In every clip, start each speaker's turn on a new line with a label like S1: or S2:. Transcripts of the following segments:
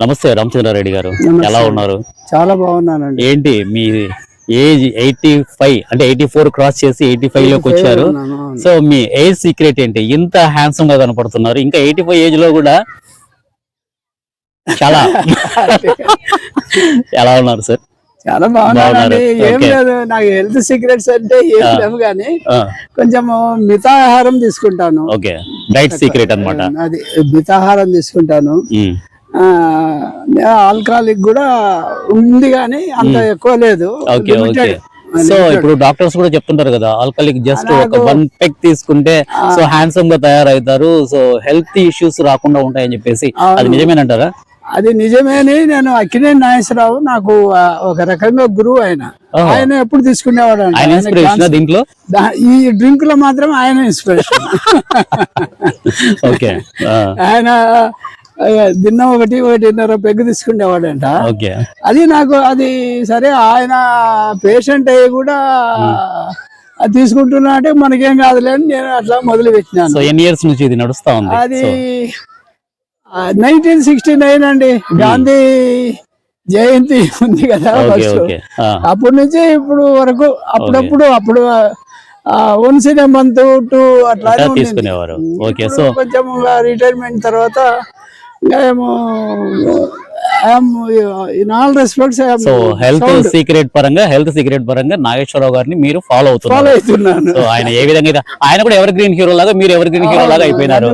S1: నమస్తే రామచంద్రారెడ్డి గారు. ఎలా ఉన్నారు?
S2: చాలా బాగున్నానండి.
S1: ఏంటి మీ ఏజ్ ఎయిటీ ఫైవ్ అంటే ఎయిటీ ఫోర్ క్రాస్ చేసి ఎయిటీ ఫైవ్లోకి వచ్చారు. సో మీ ఏజ్ సీక్రెట్ ఏంటి? ఇంత హ్యాండ్సమ్గా కనపడుతున్నారు. ఇంకా ఎయిటీ ఫైవ్ ఏజ్లో కూడా చాలా. ఎలా ఉన్నారు సార్?
S2: చాలా బాగున్నానండి. ఏం. లేదు నాకు హెల్త్ సీక్రెట్స్ అంటే ఏం. లేవు కానీ కొంచెం మితాహారం తీసుకుంటాను.
S1: ఓకే. డైట్ సీక్రెట్ అన్నమాట.
S2: అది మితాహారం తీసుకుంటాను. ఆల్కహాలిక్ కూడా ఉంది కానీ అంత ఎక్కువ లేదు.
S1: Okay okay.
S2: Limited.
S1: సో ఇప్పుడు డాక్టర్స్ కూడా చెప్తుంటారు కదా ఆల్కహాలిక్ జస్ట్ ఒక వన్ పెక్ తీసుకుంటే సో హ్యాండ్సమ్గా తయారవుతారు. సో హెల్త్ ఇష్యూస్ రాకుండా ఉంటాయని చెప్పేసి అది. నిజమేనంటారా
S2: అది నిజమేని. నేను అక్కినేని నాగేశ్వరరావు నాకు ఒక రకంగా గురువు ఆయన. ఆయన ఎప్పుడు తీసుకునేవాడు
S1: దీంట్లో?
S2: ఈ డ్రింక్లో మాత్రం ఆయన ఇన్స్పిరేషన్
S1: ఓకే.
S2: ఆయన ఆ, దినం ఒకటి ఒకటిన్నర పెగ్గు తీసుకునేవాడంట
S1: ఓకే.
S2: అది నాకు అది సరే ఆయన పేషెంట్ అయ్యి కూడా అది తీసుకుంటున్నా అంటే మనకేం కాదులే అని నేను అట్లా మొదలు పెట్టినాను
S1: ఎన్ని ఇయర్స్ నుంచి ఇది నడుస్తా ఉంది?
S2: అది నైన్టీన్ సిక్స్టీ నైన్ అండి. గాంధీ జయంతి ఉంది కదా అప్పటి నుంచి ఇప్పుడు వరకు అప్పుడప్పుడు అప్పుడు వన్స్ ఇన్ మంత్ టూ అట్లా
S1: అట్లా తీసుకునేవారు. ఓకే సో
S2: కొంచెం రిటైర్మెంట్ తర్వాత ఇంకా ఏమో in all respects
S1: so health secret పరంగా హెల్త్ సీక్రెట్ పరంగా నాగేశ్వరరావు గారిని మీరు ఫాలో
S2: ఫాలో
S1: అవుతున్నారు
S2: అవుతున్నాను.
S1: సో ఆయన ఏ విధంగా ఆయన కూడా ఎవర్ గ్రీన్ హీరో లాగా మీరు ఎవర్ గ్రీన్ హీరో లాగా అయిపోయినారు.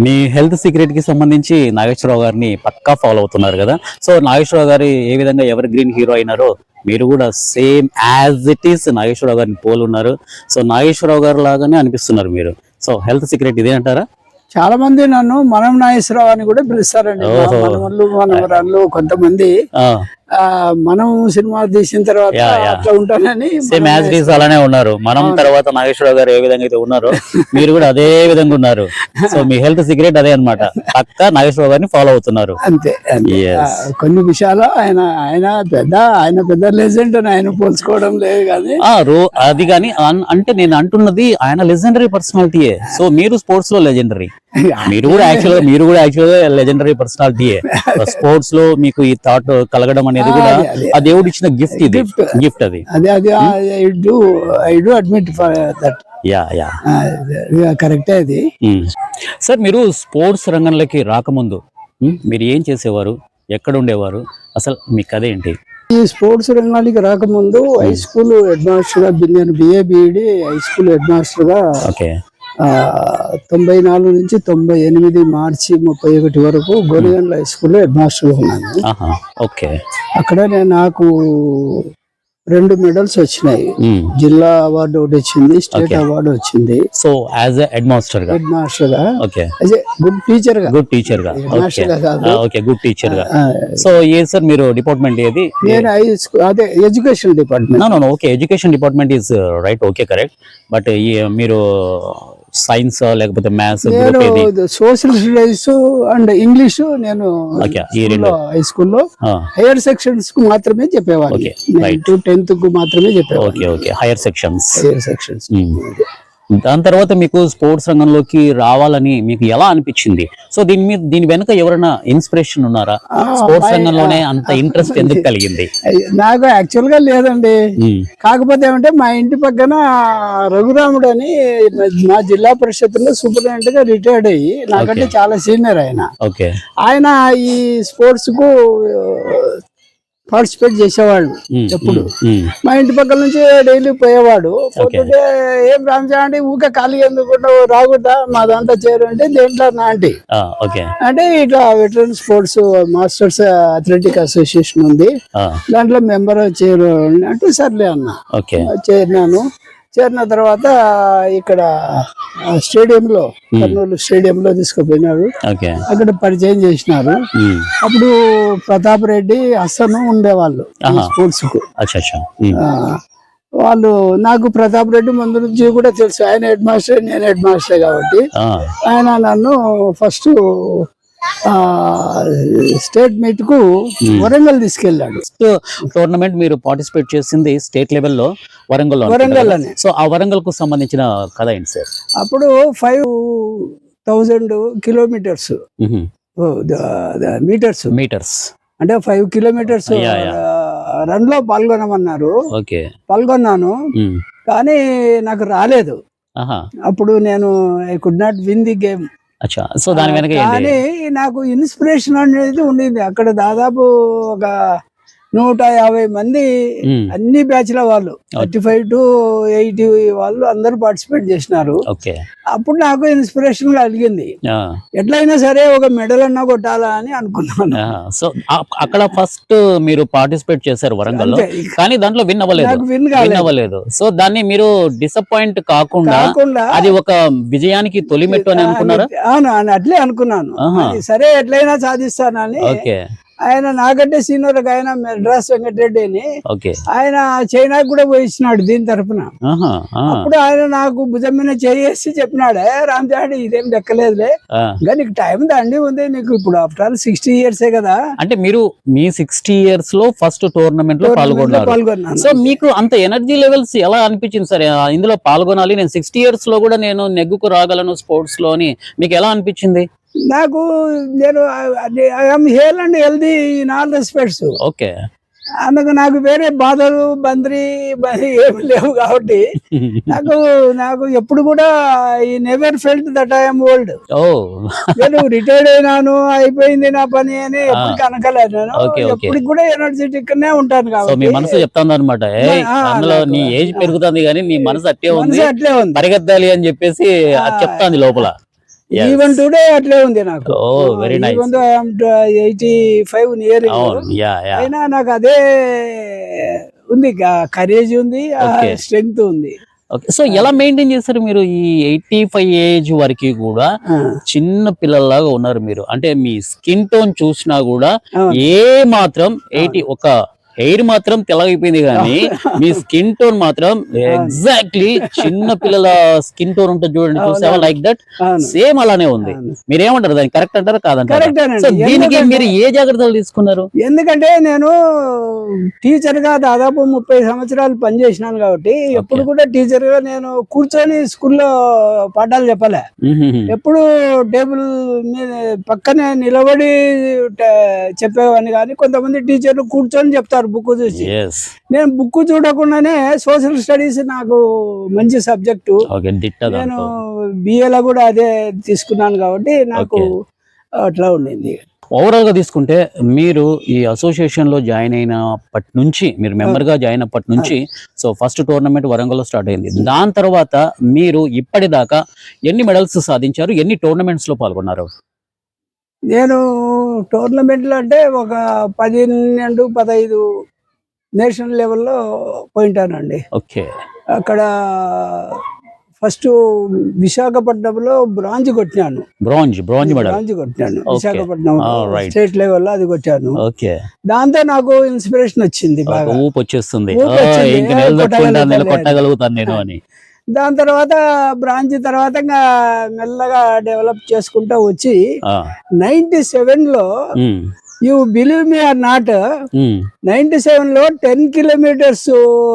S1: మీ హెల్త్ సీక్రెట్కి సంబంధించి నాగేశ్వరరావు గారిని పక్కా ఫాలో అవుతున్నారు కదా. సో నాగేశ్వరరావు గారు ఏ విధంగా ఎవర్ గ్రీన్ హీరో అయినారో మీరు కూడా same as it is Nageswara Rao గారిని పోలు ఉన్నారు. సో నాగేశ్వరరావు గారు లాగానే అనిపిస్తున్నారు మీరు. సో హెల్త్ సీక్రెట్ ఇదే అంటారా?
S2: చాలా మంది నన్ను మనం నాగేశ్వరరావు అని కూడా పిలుస్తారండి. మనవళ్ళు మనవరాళ్ళు కొంతమంది ఆ, మనం సినిమా తీసిన తర్వాత. అట్లా ఉంటానని
S1: సేమ్ యాజ్ అలానే ఉన్నారు. మనం తర్వాత నాగేశ్వరరావు గారు ఏ విధంగా అయితే ఉన్నారో మీరు కూడా అదే విధంగా ఉన్నారు. సో మీ హెల్త్ సీక్రెట్ అదే అన్నమాట. పక్కా నాగేశ్వరరావు గారిని ఫాలో అవుతున్నారు.
S2: అంతే కొన్ని విషయాలు ఆయన ఆయన పెద్ద ఆయన పెద్ద లెజెండ్ ఆయన పోల్చుకోవడం లేదు కానీ.
S1: అది కానీ అంటే నేను అంటున్నది ఆయన లెజెండరీ పర్సనాలిటీయే సో మీరు స్పోర్ట్స్లో లెజెండరీ మీరు కూడా యాక్చువల్గా మీరు కూడా యాక్చువల్గా లెజెండరీ పర్సనాలిటీయే స్పోర్ట్స్లో మీకు ఈ థాట్ కలగడం అనేది కూడా. ఆ దేవుడు ఇచ్చిన గిఫ్ట్ ఇది. గిఫ్ట్ అది.
S2: అదే అది I do I do admit for that
S1: ya ya
S2: కరెక్టే అది
S1: సార్ మీరు స్పోర్ట్స్ రంగంలోకి రాకముందు ఉమ్, మీరు ఏం చేసేవారు? ఎక్కడ ఉండేవారు? అసలు మీ కథ ఏంటి?
S2: ఈ స్పోర్ట్స్ రంగానికి రాకముందు హై స్కూల్ హెడ్ మాస్టర్గా BA BEd high school head మాస్టర్గా తొంభై నాలుగు నుంచి తొంభై ఎనిమిది మార్చి ముప్పై ఒకటి వరకు గోలిగండ్ల హై స్కూల్లో హెడ్ మాస్టర్ ఉన్నాను
S1: ఓకే.
S2: అక్కడ నేను నాకు రెండు మెడల్స్ వచ్చినాయి. జిల్లా అవార్డు ఒకటి వచ్చింది స్టేట్ అవార్డు వచ్చింది.
S1: సో యాజ్ హెడ్ మాస్టర్గా
S2: హెడ్ మాస్టర్గా
S1: ఓకే
S2: గుడ్ టీచర్గా
S1: గుడ్
S2: టీచర్గా
S1: ఓకే గుడ్
S2: టీచర్గా
S1: సో ఏ సార్ మీరు డిపార్ట్మెంట్ ఏది?
S2: నేను హై స్కూల్ అదే education department.
S1: No no okay education department is right okay correct. But ఈ మీరు సైన్స్ లేకపోతే మ్యాథ్స్ గ్రూప్ ఏది?
S2: నేను సోషల్ స్టడీస్ అండ్ ఇంగ్లీష్ నేను
S1: Okay, ఈ రెండు.
S2: హై స్కూల్లో హైయర్ సెక్షన్స్కు మాత్రమే టు టెన్త్కు మాత్రమే
S1: okay higher sections
S2: higher sections
S1: దాని తర్వాత మీకు స్పోర్ట్స్ రంగంలోకి రావాలని మీకు ఎలా అనిపించింది? సో దీని మీద దీని వెనుక ఎవరైనా ఇన్స్పిరేషన్ ఉన్నారా? స్పోర్ట్స్ రంగంలోనే అంత ఇంట్రెస్ట్ ఎందుకు కలిగింది?
S2: నాకు యాక్చువల్గా లేదండి. కాకపోతే ఏమంటే మా ఇంటి పక్కన రఘురాముడు అని మా జిల్లా పరిషత్లో సూపరింటెండెంట్గా రిటైర్డ్ అయ్యి నాకంటే చాలా సీనియర్ ఆయన.
S1: ఓకే.
S2: ఆయన ఈ స్పోర్ట్స్కు పార్టిసిపేట్
S1: ఉమ్,
S2: ఎప్పుడు. మా ఇంటి పక్కల నుంచి డైలీ పోయేవాడు. పోతుంటే ఏం రామచా అంటే ఊకే ఖాళీ ఎందుకు రాకూడదా? మాదంతా చేరు అంటే దేంట్లో నా ఆంటీ.
S1: ఓకే.
S2: అంటే ఇట్లా veteran sports masters athletic association ఉంది. దాంట్లో మెంబర్ చేరు అంటే సర్లే అన్న. చేరినాను. చేరిన తర్వాత ఇక్కడ స్టేడియంలో కర్నూలు స్టేడియంలో తీసుకుపోయినాడు
S1: ఓకే.
S2: అక్కడ పరిచయం చేసినారు. అప్పుడు ప్రతాప్ రెడ్డి అస్సను ఉండేవాళ్ళు స్పోర్ట్స్కు వాళ్ళు నాకు ప్రతాప్ రెడ్డి ముందు నుంచి కూడా తెలుసు. ఆయన హెడ్ మాస్టర్ నేను హెడ్ మాస్టర్ కాబట్టి. ఆయన నన్ను ఫస్ట్ స్టేట్ మీట్కు వరంగల్ తీసుకెళ్ళాడు.
S1: టోర్నమెంట్ మీరు పార్టిసిపేట్ చేసింది స్టేట్ లెవెల్లో వరంగల్
S2: వరంగల్ అని
S1: సో ఆ వరంగల్కు సంబంధించిన కథ ఏంటి సార్?
S2: అప్పుడు five thousand kilometres. Metres.
S1: Metres.
S2: అంటే ఫైవ్ కిలోమీటర్స్. రన్లో పాల్గొనమన్నారు.
S1: ఓకే.
S2: పాల్గొన్నాను. కానీ నాకు రాలేదు. అప్పుడు నేను I could not win the game
S1: అచ్చా. సో దాని వెనక
S2: కానీ నాకు ఇన్స్పిరేషన్ అనేది ఉండింది. అక్కడ దాదాపు ఒక నూట యాభై మంది. అన్ని బ్యాచ్ల వాళ్ళు థర్టీ ఫైవ్ టు ఎయిటీ వాళ్ళు అందరూ పార్టిసిపేట్ చేసినారు.
S1: ఓకే.
S2: అప్పుడు నాకు ఇన్స్పిరేషన్ కలిగింది. ఎట్లయినా సరే ఒక మెడల్ అన్నా కొట్టాలా అని అనుకున్నాను.
S1: సో అక్కడ ఫస్ట్ మీరు పార్టిసిపేట్ చేశారు వరంగల్. కానీ దాంట్లో విన్ అవ్వలేదు.
S2: విన్
S1: అవ్వలేదు. సో దాన్ని మీరు డిసప్పాయింట్ కాకుండా అది ఒక విజయానికి తొలిమెట్టు అని అనుకున్నారా?
S2: అట్లే అనుకున్నాను. సరే ఎట్లయినా సాధిస్తానని
S1: ఓకే.
S2: ఆయన నాకంటే సీనియర్ ఆయన మెడ్రాస్ వెంకటరెడ్డి అని. ఆయన చైనాకు కూడా పోయి ఇచ్చినాడు దీని
S1: ఆ,
S2: అప్పుడు ఆయన నాకు భుజం మీద చేసి చెప్పినాడే రామ్చాడి ఇదేం దక్కలేదులే. ఇంకా నీకు టైం దండి ఉంది నీకు ఇప్పుడు ఆఫ్టర్ ఆల్ సిక్స్టీ ఇయర్సే కదా.
S1: అంటే మీరు మీ సిక్స్టీ ఇయర్స్లో ఫస్ట్ టోర్నమెంట్లో పాల్గొన్నారు. సో మీకు అంత ఎనర్జీ లెవెల్స్ ఎలా అనిపించింది సార్? ఇందులో పాల్గొనాలి నేను సిక్స్టీ ఇయర్స్లో కూడా నేను నెగ్గుకు రాగలను స్పోర్ట్స్లో అని మీకు ఎలా అనిపించింది?
S2: నాకు నేను I'm hale and healthy in all respects.
S1: Okay.
S2: అందుకు నాకు వేరే బాధలు బంద్రి ఏమి లేవు కాబట్టి నాకు నాకు ఎప్పుడు కూడా ఈ never felt that I'm old.
S1: Oh.
S2: నేను రిటైర్డ్ అయినాను అయిపోయింది నా పని అని
S1: Okay, okay.
S2: ఎప్పటికి కూడా ఎనర్జెటిక్ నే ఉంటాను కాబట్టి.
S1: మనసు చెప్తాంది అనమాట అందులో నీ ఏజ్ పెరుగుతుంది కానీ నీ మనసు అట్టే ఉంది
S2: అట్లే ఉంది.
S1: పరిగెత్తాలి అని చెప్పేసి చెప్తాంది లోపల.
S2: ఈవెన్ టుడే అట్లే ఉంది నాకు.
S1: Very nice
S2: eighty five
S1: ya
S2: అయినా నాకు అదే ఉంది. కరేజ్ ఉంది. స్ట్రెంగ్త్ ఉంది.
S1: సో ఎలా మెయింటైన్ చేస్తారు మీరు ఈ ఎయిటీ ఫైవ్ ఏజ్ వరకు కూడా చిన్న పిల్లల్లాగా ఉన్నారు మీరు? అంటే మీ స్కిన్ టోన్ చూసినా కూడా. ఏ మాత్రం ఎయిటీ ఒక హెయిర్ మాత్రం తెల్లగైపోయింది కానీ మీ స్కిన్ టోన్ మాత్రం ఎగ్జాక్ట్లీ చిన్న పిల్లల స్కిన్ టోన్ ఉంటుంది చూడండి చూసావా? లైక్ దట్ సేమ్ అలానే ఉంది. మీరేమంటారు దాన్ని? కరెక్ట్ అంటారా? కాదంటారా? సో దీనికి మీరు ఏ జాగ్రత్తలు తీసుకున్నారు?
S2: ఎందుకంటే నేను టీచర్గా దాదాపు ముప్పై సంవత్సరాలు పనిచేసినాను కాబట్టి ఎప్పుడు కూడా టీచర్గా నేను కూర్చొని స్కూల్లో పాఠాలు చెప్పలే. ఎప్పుడు టేబుల్ మీద పక్కనే నిలబడి చెప్పేవాడిని కానీ కొంతమంది టీచర్లు కూర్చొని చెప్తారు. బుక్ చూసి. నేను బుక్ చూడకుండానే సోషల్ స్టడీస్ నాకు మంచి సబ్జెక్టు నేను బిఏలో కూడా అదే తీసుకున్నాను కాబట్టి నాకు అట్లా ఉండింది.
S1: ఓవరాల్గా తీసుకుంటే మీరు ఈ అసోసియేషన్లో జాయిన్ అయినప్పటి నుంచి మీరు మెంబర్గా జాయిన్ అప్పటి నుంచి సో ఫస్ట్ టోర్నమెంట్ వరంగల్లో స్టార్ట్ అయింది. దాని తర్వాత మీరు ఇప్పటిదాకా ఎన్ని మెడల్స్ సాధించారు? ఎన్ని టోర్నమెంట్స్లో పాల్గొన్నారు?
S2: నేను టోర్నమెంట్లు అంటే ఒక పన్నెండు పదహైదు నేషనల్ లెవెల్లో పోయింటానండి.
S1: ఓకే.
S2: అక్కడ ఫస్ట్ విశాఖపట్నంలో బ్రాంజ్ కొట్టినాను.
S1: బ్రాంజ్ బ్రాంజ్
S2: బ్రాంజ్ కొట్టినాను. విశాఖపట్నం. స్టేట్ లెవెల్లో అది కొట్టాను.
S1: ఓకే.
S2: దాంతో నాకు ఇన్స్పిరేషన్ వచ్చింది బాగా.
S1: ఊపు వచ్చేస్తుంది. నేను అని.
S2: దాని తర్వాత బ్రాంచ్ తర్వాత ఇంకా మెల్లగా డెవలప్ చేసుకుంటా వచ్చి నైన్టీ
S1: సెవెన్లో
S2: you believe me or not ninety సెవెన్లో టెన్ కిలోమీటర్స్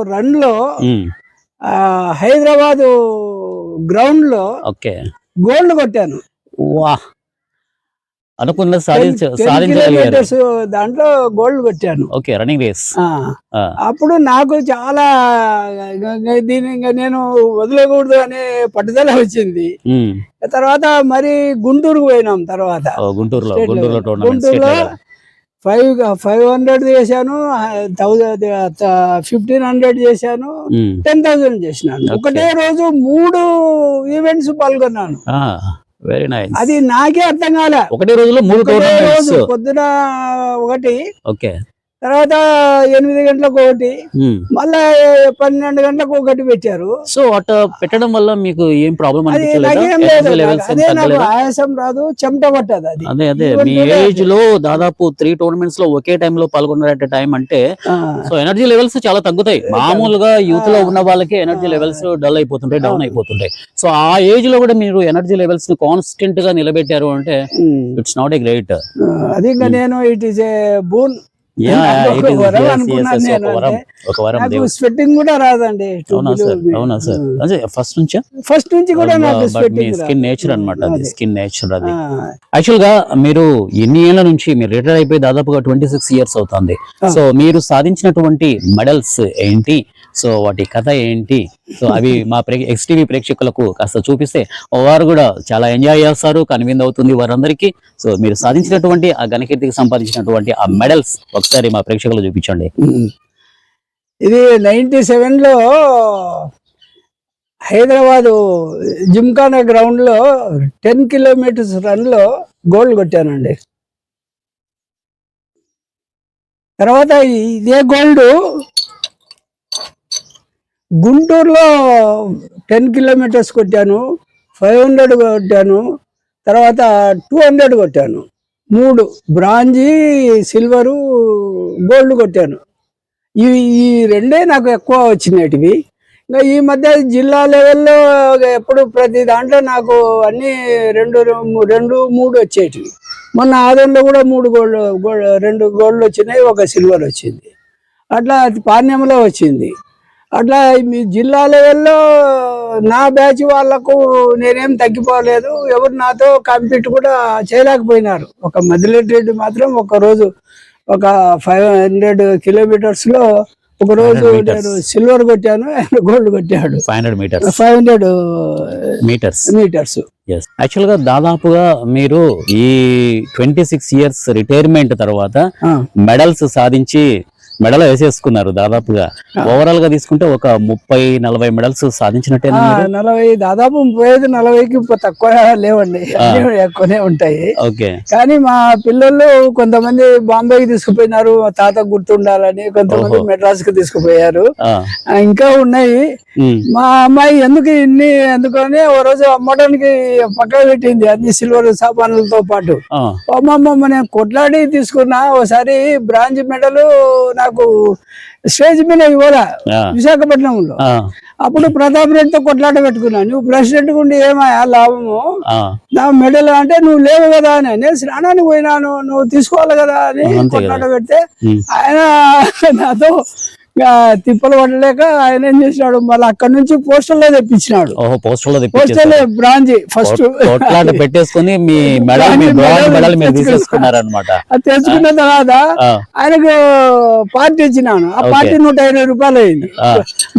S2: రన్లో హైదరాబాద్ గ్రౌండ్లో
S1: ఓకే.
S2: గోల్డ్ కొట్టాను.
S1: వా అనుకున్న సాధించ
S2: 10
S1: సాధించగలిగారు.
S2: కిలోమీటర్స్ దాంట్లో గోల్డ్ కొట్టాను.
S1: ఓకే రన్నింగ్ రేస్
S2: అప్పుడు నాకు చాలా ఇంకా నేను వదలకూడదు అనే పట్టుదల వచ్చింది. తర్వాత మరి గుంటూరుకు పోయినాం తర్వాత.
S1: గుంటూరులో గుంటూరులో
S2: గుంటూరులో ఫైవ్ ఫైవ్ హండ్రెడ్ చేశాను థౌజండ్ ఫిఫ్టీన్ హండ్రెడ్ చేశాను టెన్ థౌసండ్ చేసినాను. ఒకటే రోజు మూడు ఈవెంట్స్ పాల్గొన్నాను.
S1: వెరీ నైస్
S2: అది నాకే అర్థం కాలే.
S1: ఒకటే రోజులో మూడు
S2: పొద్దున ఒకటి
S1: ఓకే
S2: తర్వాత ఎనిమిది గంటలకు ఒకటి. మళ్ళా పన్నెండు గంటలకు ఒకటి పెట్టారు.
S1: సో అట్లా పెట్టడం వల్ల మీకు ఏం ప్రాబ్లం
S2: అది నాకేం ఆయాసం రాదు చెమట పట్టదు అది.
S1: అదే అదే. మీ. ఏజ్లో దాదాపు త్రీ టోర్నమెంట్స్లో ఒకే time లో పాల్గొన్నారంటే టైం అంటే సో ఎనర్జీ లెవెల్స్ చాలా తగ్గుతాయి. మామూలుగా యూత్లో ఉన్న వాళ్ళకి ఎనర్జీ లెవెల్స్ డల్ అయిపోతుంటాయి డౌన్ అయిపోతుంటాయి. సో ఆ ఏజ్లో కూడా మీరు ఎనర్జీ లెవెల్స్ని కాన్స్టెంట్గా నిలబెట్టారు అంటే. ఇట్స్ నాట్ ఏ గ్రేట్
S2: అది ఇంకా నేను ఇట్ ఈస్ ఏ బూన్ ఒక
S1: ఒక. ఒక
S2: స్వెట్టింగ్ కూడా రాదండి
S1: అవునా సార్? అవునా సార్? అదే ఫస్ట్ నుంచా?
S2: ఫస్ట్ నుంచి కూడా నాకు
S1: స్కిన్ నేచర్ అది
S2: అదే.
S1: స్కిన్ నేచర్ అది. యాక్చువల్గా మీరు ఎన్ని ఏళ్ళ నుంచి మీరు రిటైర్ అయిపోయి దాదాపుగా ట్వంటీ సిక్స్ ఇయర్స్ అవుతుంది. సో మీరు సాధించినటువంటి మెడల్స్ ఏంటి? సో వాటి కథ ఏంటి? సో అవి మా ప్రే ఎక్స్టీవీ ప్రేక్షకులకు కాస్త చూపిస్తే వారు కూడా చాలా ఎంజాయ్ చేస్తారు కన్వింద్ అవుతుంది వారందరికీ. సో మీరు సాధించినటువంటి ఆ ఘనకీర్తికి సంపాదించినటువంటి ఆ మెడల్స్ ఒకసారి మా ప్రేక్షకులు చూపించండి.
S2: ఇది నైన్టీ సెవెన్లో హైదరాబాదు జిమ్ఖానా గ్రౌండ్లో టెన్ కిలోమీటర్స్ రన్లో గోల్డ్ కొట్టానండి. తర్వాత ఇదే గోల్డ్ గుంటూరులో టెన్ కిలోమీటర్స్ కొట్టాను ఫైవ్ హండ్రెడ్ కొట్టాను తర్వాత టూ హండ్రెడ్ కొట్టాను. మూడు బ్రాంజీ సిల్వరు గోల్డ్ కొట్టాను. ఇవి ఈ రెండే నాకు ఎక్కువ వచ్చినటివి. ఇంకా ఈ మధ్య జిల్లా లెవెల్లో ఎప్పుడు ప్రతి దాంట్లో నాకు అన్ని రెండు రెండు మూడు వచ్చేటివి. మొన్న ఆదంలో కూడా మూడు గోల్డ్ గోల్డ్ రెండు గోల్డ్ వచ్చినాయి ఒక సిల్వర్ వచ్చింది. అట్లా పాణ్యంలో వచ్చింది. అట్లా మీ జిల్లా లెవెల్లో నా బ్యాచ్ వాళ్ళకు నేనేం తగ్గిపోలేదు. ఎవరు నాతో కంపీట్ కూడా చేయలేకపోయినారు. ఒక మదిలెట్ రెడ్డి మాత్రం ఒక రోజు ఒక ఫైవ్ హండ్రెడ్ కిలోమీటర్స్లో ఒక రోజు
S1: 500 meters.
S2: నేను సిల్వర్ కొట్టాను ఆయన గోల్డ్ కొట్టాడు.
S1: Five hundred metres
S2: five hundred
S1: metres
S2: metres
S1: yes యాక్చువల్గా దాదాపుగా మీరు ఈ ట్వంటీ సిక్స్ ఇయర్స్ రిటైర్మెంట్ తర్వాత మెడల్స్ సాధించి మెడల్ వేసేసుకున్నారు దాదాపుగా. ఓవరాల్గా తీసుకుంటే ఒక ముప్పై నలభై మెడల్స్ సాధించినట్టేనా మీరు?
S2: నలభై దాదాపు ముప్పై ఐదు నలభైకి తక్కువ లేవండి. ఎక్కువనే ఉంటాయి.
S1: ఓకే.
S2: కానీ మా పిల్లలు కొంతమంది బాంబేకి తీసుకుపోయినారు మా తాత గుర్తుండాలని కొంతమంది. మెడ్రాస్కి తీసుకుపోయారు. ఇంకా ఉన్నాయి. మా అమ్మాయి ఎందుకు ఇన్ని ఎందుకని ఓ రోజు అమ్మడానికి పక్క పెట్టింది అన్ని సిల్వర్ సామాన్లతో పాటు. అమ్మమ్మ నేను కొట్లాడి తీసుకున్నా ఒకసారి బ్రాంజ్ మెడల్ నాకు స్టేజ్ మీద ఇవ్వాల
S1: ఆ,
S2: విశాఖపట్నంలో. అప్పుడు ప్రతాప్ రెడ్డితో కొట్లాట పెట్టుకున్నా నువ్వు ప్రెసిడెంట్ ఉండి ఏమయ్యా లాభము? నా మెడల్ అంటే నువ్వు లేవు కదా అని నేను స్నానానికి పోయినాను నువ్వు తీసుకోవాలి కదా అని కొట్లాట. పెడితే ఆయన నాతో తిప్పలు పడలేక ఆయన ఏం చేసినాడు? మళ్ళీ అక్కడ నుంచి పోస్టర్లో తెప్పించినాడు.
S1: ఓహో
S2: పోస్టర్లో
S1: తెప్పించేసారు
S2: బ్రాంజ్ ఫస్ట్.
S1: పెట్టేసుకొని మీ మెడల్ మీరు
S2: తెచ్చుకున్నా. తర్వాత ఆయనకు పార్టీ ఇచ్చినాను. ఆ. పార్టీ నూట ఇరవై రూపాయలు అయింది.
S1: ఆ.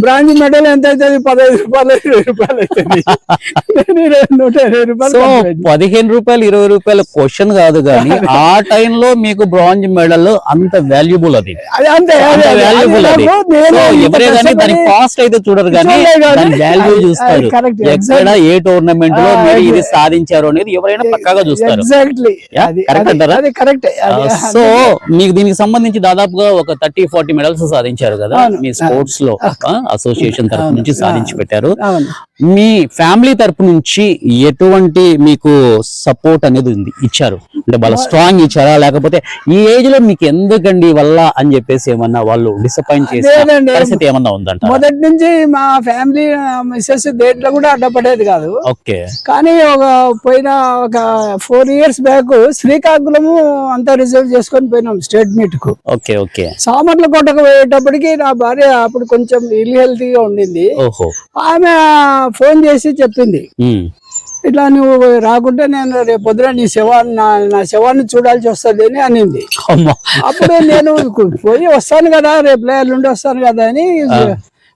S2: బ్రాంజ్ మెడల్ ఎంత అవుతుంది? పదహైదు రూపాయలు ఇరవై రూపాయలు అవుతుంది. నూట ఇరవై రూపాయలు.
S1: పదిహేను రూపాయలు ఇరవై రూపాయల క్వశ్చన్ కాదు కానీ ఆ టైంలో మీకు బ్రాంజ్ మెడల్ అంత వాల్యుబుల్ అది.
S2: అది అంతే.
S1: వాల్యుబుల్ అది. ఎవరే కానీ దాని కాస్ట్ అయితే చూడరు కానీ దాని వాల్యూ చూస్తారు ఎక్కడ. ఏ
S2: టోర్నమెంట్లో
S1: మీరు ఇది. సాధించారు అనేది ఎవరైనా పక్కాగా చూస్తారు అంటారా? సో మీకు దీనికి సంబంధించి దాదాపుగా ఒక థర్టీ ఫార్టీ మెడల్స్ సాధించారు కదా. మీ స్పోర్ట్స్లో అసోసియేషన్ తరపు
S2: అవును.
S1: నుంచి సాధించి పెట్టారు మీ ఫ్యామిలీ తరపు నుంచి ఎటువంటి మీకు సపోర్ట్ అనేది ఉంది ఇచ్చారు అంటే వాళ్ళ స్ట్రాంగ్ ఇచ్చారా లేకపోతే ఈ ఏజ్లో మీకు ఎందుకండి వల్ల అని చెప్పేసి ఏమన్నా వాళ్ళు డిసప్పాయింట్. పరిస్థితి ఏమన్నా ఉందంట
S2: మొదటి నుంచి మా ఫ్యామిలీ మిస్సెస్ దేంట్లో కూడా అడ్డపడేది కాదు.
S1: ఓకే.
S2: కానీ ఒక పోయిన ఒక ఫోర్ ఇయర్స్ బ్యాక్ శ్రీకాకుళము అంతా రిజర్వ్ చేసుకొని పోయినాం స్టేట్ మీట్కు
S1: ఓకే ఓకే.
S2: సామర్ల కోటకు పోయేటప్పటికి నా భార్య అప్పుడు కొంచెం ఇల్ హెల్తీగా ఉండింది ఆమె ఫోన్ చేసి చెప్పింది. ఇట్లా నువ్వు రాకుంటే నేను రేపు పొద్దున నీ శవాన్ని నా నా శవాన్ని చూడాల్సి వస్తుంది అని అనింది. అప్పుడు నేను పోయి వస్తాను కదా రేపు నుండి వస్తాను కదా అని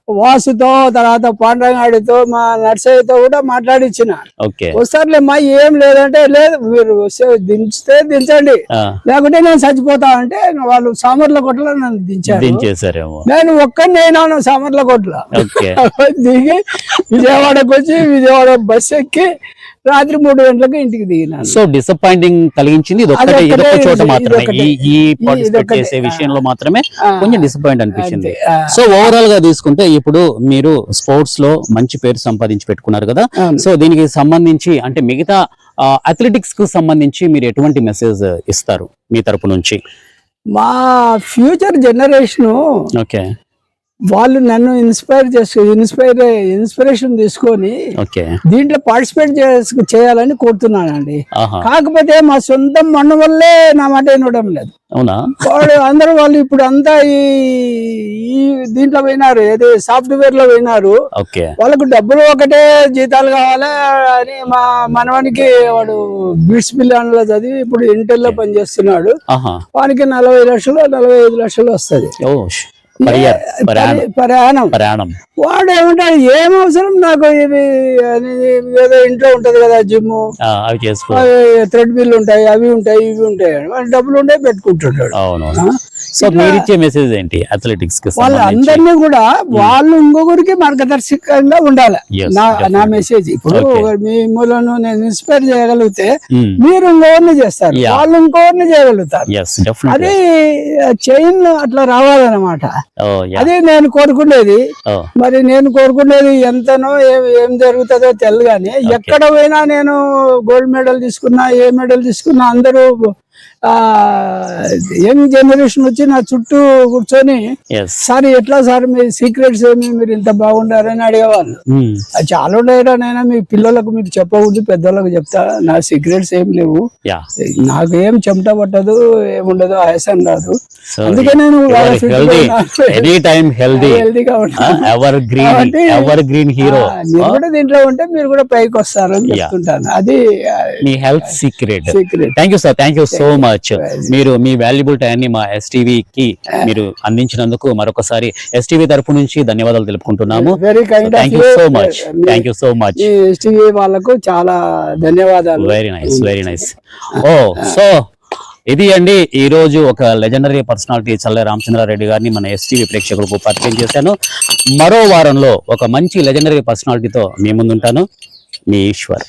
S2: వాసుతో తర్వాత పాండ్రంగాడితో మా నర్సయ్యతో కూడా మాట్లాడిచ్చిన. వస్తారులే మా ఏం లేదంటే లేదు మీరు వస్తే దించితే దించండి. లేకుంటే నేను చచ్చిపోతా అంటే వాళ్ళు సామర్ల కొట్టలో నన్ను దించారు. నేను ఒక్కడిని అయినాను సామర్ల కొట్ల దిగి విజయవాడకు వచ్చి విజయవాడ బస్ ఎక్కి రాత్రి మూడు గంటలకు ఇంటికి దిగినాను.
S1: సో డిసప్పాయింటింగ్ కలిగించింది. చోట మాత్రమే. ఈ పార్టిసిపేట్. చేసే విషయంలో మాత్రమే కొంచెం డిసప్పాయింట్ అనిపించింది. సో ఓవరాల్గా తీసుకుంటే ఇప్పుడు మీరు స్పోర్ట్స్లో మంచి పేరు సంపాదించి పెట్టుకున్నారు కదా. సో దీనికి సంబంధించి అంటే మిగతా అథ్లెటిక్స్కు సంబంధించి మీరు ఎటువంటి మెసేజ్ ఇస్తారు మీ తరపు నుంచి?
S2: మా ఫ్యూచర్ జనరేషన్
S1: ఓకే.
S2: వాళ్ళు నన్ను ఇన్స్పైర్ చేసు ఇన్స్పైర్ ఇన్స్పిరేషన్ తీసుకొని దీంట్లో పార్టిసిపేట్ చేయాలని కోరుతున్నానండి. కాకపోతే మా సొంత మన్న వల్లే నా మాట వినడం లేదు.
S1: అవునా?
S2: వాడు అందరూ వాళ్ళు ఇప్పుడు అంతా ఈ ఈ దీంట్లో పోయినారు ఏది సాఫ్ట్వేర్లో పోయినారు వాళ్ళకు డబ్బులు ఒకటే జీతాలు కావాలా అని మా మనవానికి వాడు బిట్స్ పిల్లల్లో చదివి ఇప్పుడు ఇంటర్లో పనిచేస్తున్నాడు. వానికి నలభై లక్షలు నలభై ఐదు లక్షలు వస్తుంది.
S1: ప్రయాణం
S2: ప్రయాణం వాడు ఏమంటాడు ఏం అవసరం నాకు ఇవి ఏదో ఇంట్లో ఉంటది కదా జిమ్
S1: అవి చేసుకో.
S2: థ్రెడ్ బిల్ ఉంటాయి అవి ఉంటాయి ఇవి ఉంటాయి డబ్బులు ఉంటాయి పెట్టుకుంటుంటాడు?
S1: సో మీరు ఇచ్చే మెసేజ్ ఏంటి? అథ్లెటిక్స్కి
S2: వాళ్ళు
S1: సంబంధించి.
S2: అందరినీ కూడా వాళ్ళు ఇంకొకరికి మార్గదర్శకంగా ఉండాలి. నా. మెసేజ్ ఇప్పుడు
S1: Okay.
S2: ఒక మీ మూలను నేను ఇన్స్పైర్ చేయగలిగితే
S1: Hmm.
S2: మీరు ఇంకొకరిని చేస్తారు. వాళ్ళు ఇంకొకరిని చేయగలుగుతారు. అది చైన్ అట్లా రావాలన్నమాట.
S1: యా
S2: అదే నేను కోరుకునేది.
S1: ఓ
S2: మరి నేను కోరుకునేది ఎంతనో ఏం ఏం జరుగుతుందో కానీ ఎక్కడ పోయినా నేను గోల్డ్ మెడల్ తీసుకున్నా ఏ మెడల్ తీసుకున్నా అందరూ యంగ్ జనరేషన్ వచ్చి నా చుట్టూ కూర్చొని సార్ ఎట్లా సార్ మీ సీక్రెట్స్ ఏమి? మీరు ఇంత బాగుండారని అడిగేవాళ్ళు. అది చాలా ఉండేరా నైనా మీ పిల్లలకు మీరు చెప్పకూడదు పెద్దలకు చెప్తా నా సీక్రెట్స్ ఏం లేవు. నాకు ఏం చెమట పట్టదు ఏముండదు ఆయాసం రాదు అందుకే నేను.
S1: ఎనీ టైం హెల్దీ
S2: హెల్దీగా
S1: ever green ever green hero
S2: మీరు కూడా దీంట్లో ఉంటే మీరు కూడా పైకి వస్తారని చెప్తుంటాను. అది
S1: మీ health secret
S2: secret
S1: thank you sir thank you so much మీరు మీ వాల్యుబుల్ టైం ని మా ఎస్టీవీ కి మీరు అందించినందుకు మరొకసారి ఎస్టీవీ తరపు నుంచి ధన్యవాదాలు తెలుపుకుంటున్నాము. Thank you so much thank you so much
S2: STV వాళ్ళకు చాలా ధన్యవాదాలు.
S1: Very nice very nice oh so ఇది అండి ఈ రోజు ఒక లెజెండరీ పర్సనాలిటీ చల్ల రామచంద్రారెడ్డి గారిని మన ఎస్టీవీ ప్రేక్షకులకు పరిచయం చేశాను. మరో వారంలో ఒక మంచి లెజెండరీ పర్సనాలిటీతో మీ ముందుంటాను. మీ ఈశ్వర్.